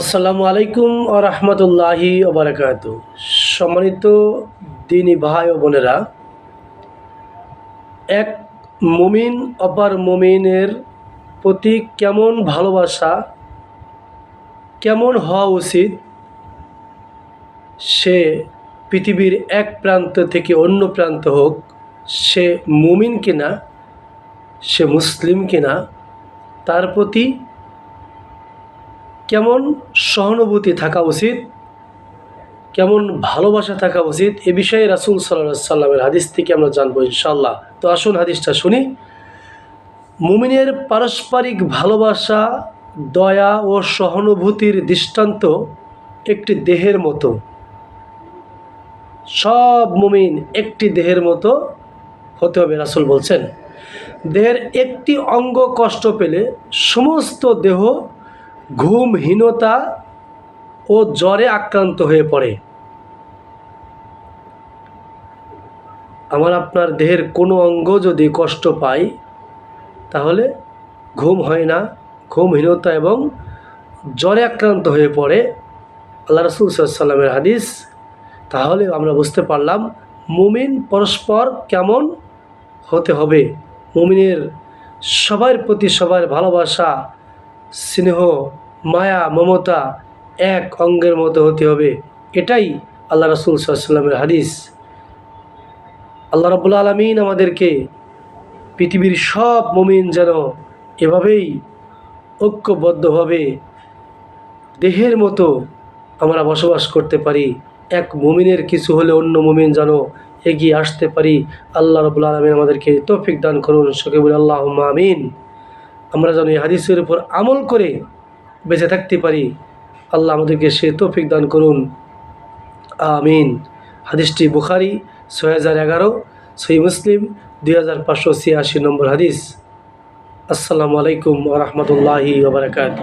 আসসালামু আলাইকুম ও রহমতুল্লাহি ওবরাকাত সম্মানিত দিনী ভাই ও বোনেরা, এক মুমিন অপার মুমিনের প্রতি কেমন ভালোবাসা, কেমন হওয়া উচিত? সে পৃথিবীর এক প্রান্ত থেকে অন্য প্রান্ত হোক, সে মুমিন কিনা, সে মুসলিম কিনা, তার প্রতি কেমন সহানুভূতি থাকা উচিত? কেমন ভালোবাসা থাকা উচিত? এ বিষয়ে রাসুল সাল্লাহ সাল্লামের হাদিস থেকে আমরা জানব ইনশাল্লাহ তো আসুন হাদিসটা শুনি। মুমিনের পারস্পরিক ভালোবাসা, দয়া ও সহানুভূতির দৃষ্টান্ত একটি দেহের মতো। সব মুমিন একটি দেহের মতো হতে হবে, রাসুল বলছেন। দেহের একটি অঙ্গ কষ্ট পেলে সমস্ত দেহ ঘুমহীনতা ও জ্বরে আক্রান্ত হয়ে পড়ে। আমার আপনার দেহের কোনো অঙ্গ যদি কষ্ট পায়, তাহলে ঘুম হয় না। ঘুমহীনতা এবং জ্বরে আক্রান্ত হয়ে পড়ে। আল্লাহ রসুল সাল্লামের হাদিস। তাহলে আমরা বুঝতে পারলাম মুমিন পরস্পর কেমন হতে হবে। মুমিনের সবার প্রতি সবার ভালোবাসা স্নেহ, মায়া, মমতা এক অঙ্গের মতো হতে হবে। এটাই আল্লাহ রসুল সাল্লামের হাদিস। আল্লাহ রবুল্লা আলমিন আমাদেরকে পৃথিবীর সব মুমিন যেন এভাবেই ঐক্যবদ্ধভাবে দেহের মতো আমরা বসবাস করতে পারি। এক মুমিনের কিছু হলে অন্য মুমিন যেন এগিয়ে আসতে পারি। আল্লাহ রবুল্লা আলমিন আমাদেরকে তৌফিক দান করুন। সকে বলে আল্লাহ আমিন। আমরা যেন এই হাদিসের উপর আমল করে বেঁচে থাকতে পারি। আল্লাহ আমাদেরকে সে তৌফিক দান করুন। আমিন। হাদিসটি বুখারি, ছয় হাজার এগারো সই মুসলিম, দুই হাজার পাঁচশো ছিয়াশি নম্বর হাদিস। আসসালামু আলাইকুম রহমতুল্লাহি ওবরাকাত